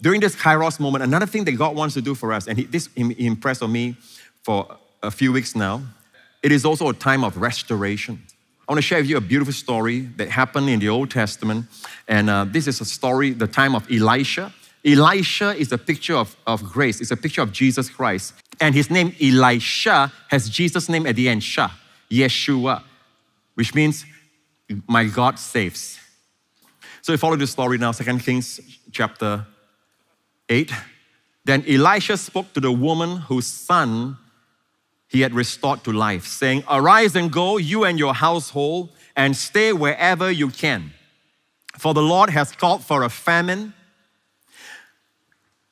during this Kairos moment, another thing that God wants to do for us, and he, this he impressed on me for a few weeks now, it is also a time of restoration. I want to share with you a beautiful story that happened in the Old Testament. And uh, this is a story, the time of Elisha. Elisha is a picture of, of grace, it's a picture of Jesus Christ. And his name, Elisha, has Jesus' name at the end, Shah, Yeshua, which means my God saves. So we follow the story now, 2 Kings chapter 8. Then Elisha spoke to the woman whose son he had restored to life, saying, Arise and go, you and your household, and stay wherever you can. For the Lord has called for a famine.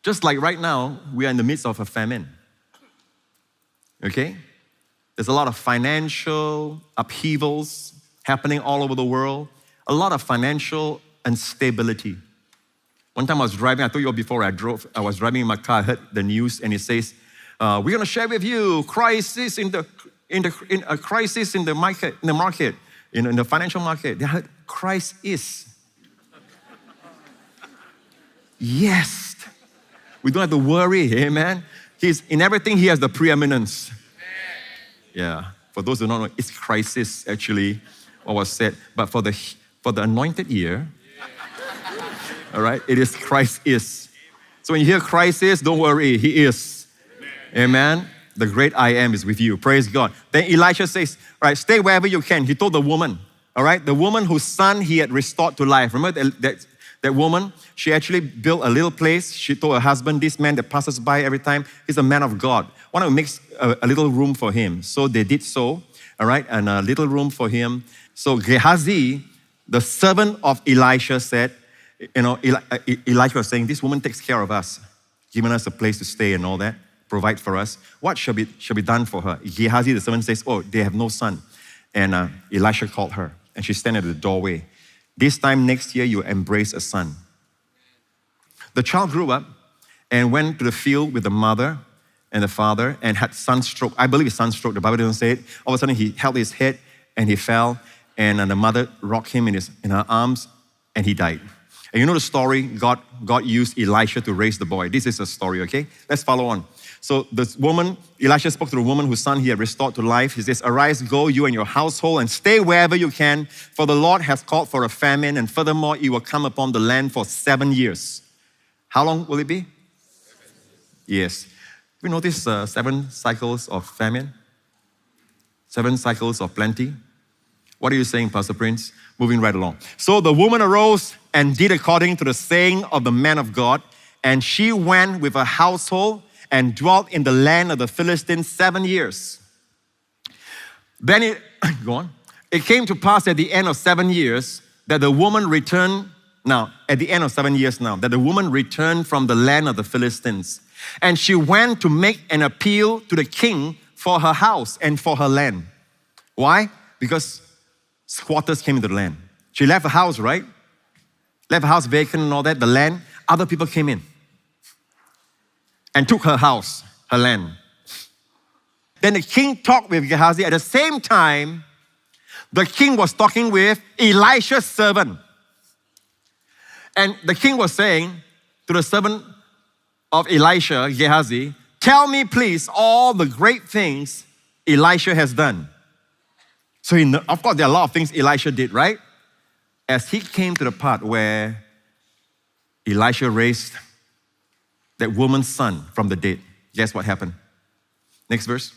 Just like right now, we are in the midst of a famine. Okay? There's a lot of financial upheavals happening all over the world, a lot of financial instability. One time I was driving, I told you all before I drove, I was driving in my car, I heard the news, and it says, uh, we're going to share with you crisis in the in the in a crisis in the market in the market in, in the financial market. They heard Christ is. yes, we don't have to worry. Amen. He's in everything. He has the preeminence. Yeah. For those who don't know, it's crisis actually what was said. But for the for the anointed year, all right, it is Christ is. So when you hear Christ is, don't worry. He is. Amen. The great I am is with you. Praise God. Then Elisha says, All right, stay wherever you can. He told the woman, all right, the woman whose son he had restored to life. Remember that, that, that woman? She actually built a little place. She told her husband, This man that passes by every time, he's a man of God. Why don't we make a, a little room for him? So they did so, all right, and a little room for him. So Gehazi, the servant of Elisha, said, You know, uh, Elisha was saying, This woman takes care of us, giving us a place to stay and all that provide for us. What shall be, shall be done for her? Gehazi, the servant, says, Oh, they have no son. And uh, Elisha called her, and she standing at the doorway. This time next year, you embrace a son. The child grew up and went to the field with the mother and the father and had sunstroke. I believe it's sunstroke. The Bible doesn't say it. All of a sudden, he held his head and he fell, and uh, the mother rocked him in, his, in her arms, and he died. And you know the story? God, God used Elisha to raise the boy. This is a story, okay? Let's follow on. So the woman, Elisha spoke to the woman whose son he had restored to life. He says, Arise, go, you and your household, and stay wherever you can, for the Lord has called for a famine, and furthermore, it will come upon the land for seven years. How long will it be? Yes. We notice uh, seven cycles of famine, seven cycles of plenty. What are you saying, Pastor Prince? Moving right along. So the woman arose and did according to the saying of the man of God, and she went with her household and dwelt in the land of the Philistines seven years. Then it, go on. It came to pass at the end of seven years that the woman returned, now, at the end of seven years now, that the woman returned from the land of the Philistines. And she went to make an appeal to the king for her house and for her land. Why? Because squatters came into the land. She left her house, right? Left her house vacant and all that, the land. Other people came in and took her house, her land. Then the king talked with Gehazi. At the same time, the king was talking with Elisha's servant. And the king was saying to the servant of Elisha, Gehazi, Tell me, please, all the great things Elisha has done. So, of course, there are a lot of things Elisha did, right? As he came to the part where Elisha raised that woman's son from the dead. Guess what happened? Next verse.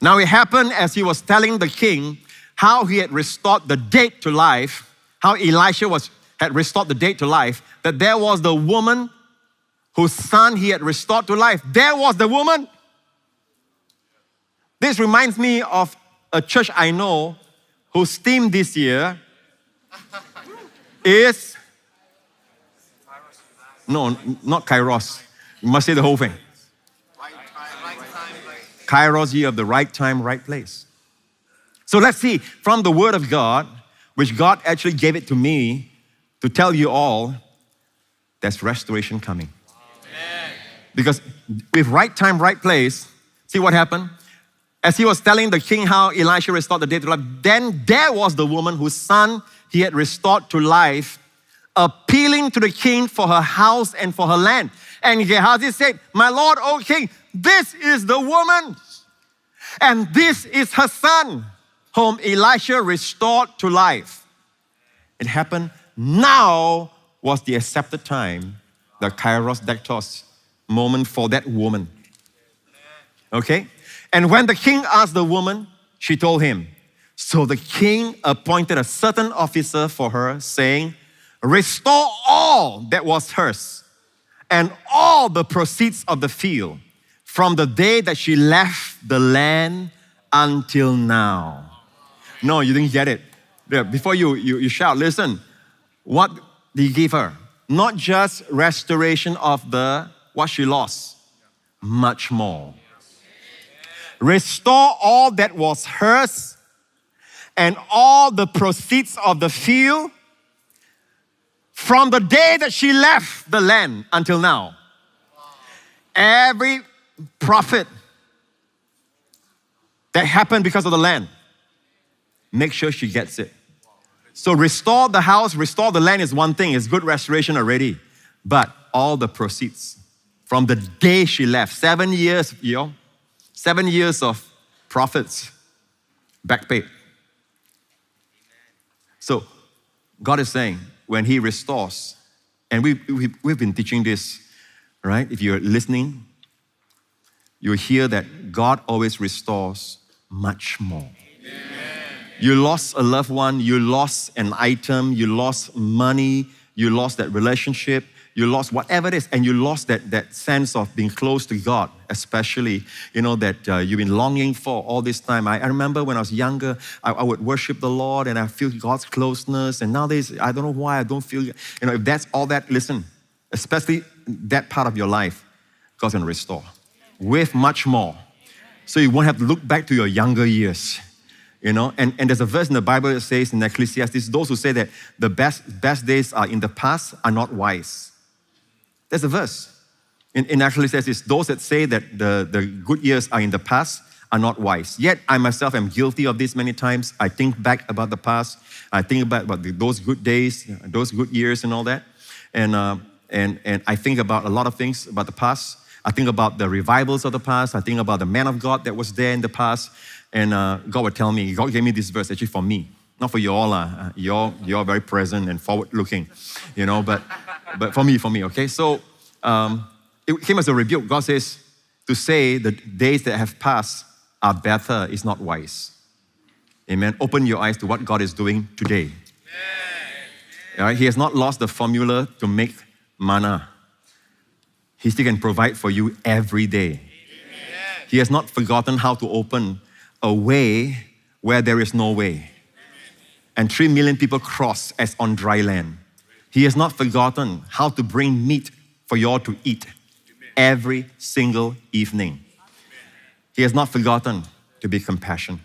Now it happened as he was telling the king how he had restored the dead to life, how Elisha was, had restored the dead to life, that there was the woman whose son he had restored to life. There was the woman. This reminds me of a church I know whose theme this year is no, not Kairos. You must say the whole thing. Kairos year of the right time, right place. So let's see from the Word of God, which God actually gave it to me to tell you all, there's restoration coming. Amen. Because with right time, right place, see what happened? As he was telling the king how Elisha restored the dead to life, then there was the woman whose son he had restored to life appealing to the king for her house and for her land. And Gehazi said, My lord, O king, this is the woman, and this is her son, whom Elisha restored to life. It happened now was the accepted time, the kairos dektos moment for that woman. Okay? And when the king asked the woman, she told him. So the king appointed a certain officer for her, saying, Restore all that was hers and all the proceeds of the field from the day that she left the land until now. No, you didn't get it. Before you, you, you shout, listen, what did he give her? Not just restoration of the what she lost, much more. Restore all that was hers and all the proceeds of the field from the day that she left the land until now. Every profit that happened because of the land, make sure she gets it. So, restore the house, restore the land is one thing, it's good restoration already. But all the proceeds from the day she left, seven years, you know, seven years of profits, back paid. So, God is saying, when He restores, and we, we, we've been teaching this, right? If you're listening, you'll hear that God always restores much more. You lost a loved one, you lost an item, you lost money, you lost that relationship, you lost whatever it is, and you lost that, that sense of being close to God, especially, you know, that uh, you've been longing for all this time. I, I remember when I was younger, I, I, would worship the Lord and I feel God's closeness, and nowadays, I don't know why I don't feel, you know, if that's all that, listen, especially that part of your life, God's gonna restore with much more. So you won't have to look back to your younger years you know, and, and there's a verse in the Bible that says in Ecclesiastes, those who say that the best, best days are in the past are not wise. There's a verse. In, says Ecclesiastes, those that say that the, the good years are in the past are not wise. Yet I myself am guilty of this many times. I think back about the past. I think about, about the, those good days, those good years and all that. And, uh, and, and I think about a lot of things about the past. I think about the revivals of the past. I think about the man of God that was there in the past. And uh, God would tell me, God gave me this verse actually for me, not for you all. Uh, you're, you're very present and forward looking, you know, but, but for me, for me, okay? So um, it came as a rebuke. God says, to say the days that have passed are better is not wise. Amen. Open your eyes to what God is doing today. All right? He has not lost the formula to make manna. He still can provide for you every day. He has not forgotten how to open a way where there is no way. And three million people cross as on dry land. He has not forgotten how to bring meat for you all to eat every single evening. He has not forgotten to be compassionate.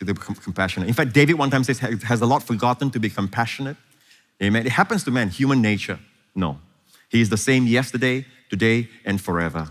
To be compassionate. In fact, David one time says, Has the Lord forgotten to be compassionate? Amen. It happens to man, human nature. No. He is the same yesterday, today, and forever.